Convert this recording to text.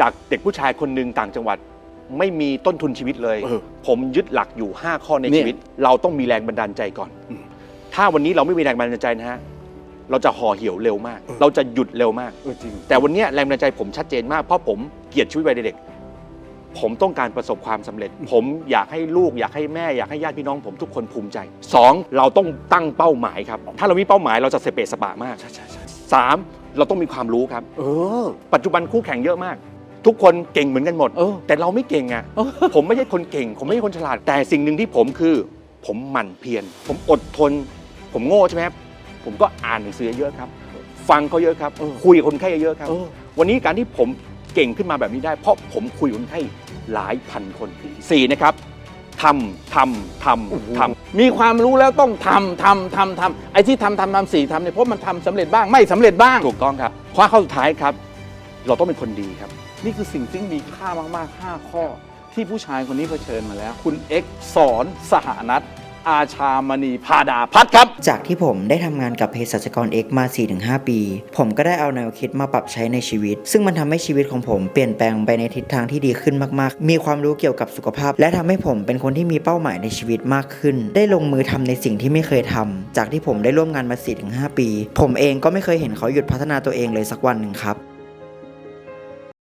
จากเด็กผู้ชายคนหนึ่งต่างจังหวัด ไม่มีต้นทุนชีวิตเลย เออผมยึดหลักอยู่ 5 ข้อในเนี่ยชีวิต เราต้องมีแรงบันดาลใจก่อน อืมถ้าวันนี้เราไม่มีแรงบันดาลใจนะฮะเราจะห่อเหี่ยวเร็วมากเราจะหยุดเร็วมาก เออจริง แต่วันเนี้ยแรงบันดาลใจผมชัดเจนมาก เพราะผมเกลียดชีวิตวัยเด็กผมต้องการประสบความสำเร็จ ผมอยากให้ลูกอยากให้แม่อยากให้ญาติพี่น้องผมทุกคนภูมิใจสองเราต้องตั้งเป้าหมายครับ ถ้าเรามีเป้าหมายเราจะสเปซสปะมากใช่ใช่ใช่สามเราต้องมีความรู้ครับ เออ ปัจจุบันคู่แข่งเยอะมาก ทุกคนเก่งเหมือนกันหมด เออ แต่เราไม่เก่งอะเออผมไม่ใช่คนเก่ง ผมไม่ใช่คนฉลาด แต่สิ่งหนึ่งที่ผมคือ ผมหมั่นเพียร ผมอดทน ผมโง่ใช่ไหมครับ ผมก็อ่านหนังสือเยอะครับ ฟังเขาเยอะครับ เออ คุยกับคนไข้เยอะครับ เออ วันนี้การที่ผมเก่งขึ้นมาแบบนี้ได้ เพราะผมคุยกับคนไข้หลายพันคนสี่นะครับทำทำทำทำ มีความรู้แล้วต้องทำทำทำทำไอ้ที่ทำทำทำสี่ทำเนี่ยเพราะมันทำสำเร็จบ้างไม่สำเร็จบ้างถูกต้องครับข้อข้อสุดท้ายครับ เราต้องเป็นคนดีครับ นี่คือสิ่งที่มีค่ามากๆ 5 ข้อ ที่ผู้ชายคนนี้เผชิญมาแล้ว คุณเอ็กสอนสหนัทอาชามณีพาดาพัฒครับ จากที่ผมได้ทำงานกับเภสัชกร X มา 4-5 ปี ผมก็ได้เอาแนวคิดมาปรับใช้ในชีวิต ซึ่งมันทำให้ชีวิตของผมเปลี่ยนแปลงไปในทิศทางที่ดีขึ้นมากๆ มีความรู้เกี่ยวกับสุขภาพ และทำให้ผมเป็นคนที่มีเป้าหมายในชีวิตมากขึ้น ได้ลงมือทำในสิ่งที่ไม่เคยทำจากที่ผมได้ร่วมงานมา 4-5 ปี ผมเองก็ไม่เคยเห็นเขาหยุดพัฒนาตัวเองเลยสักวันหนึ่งครับ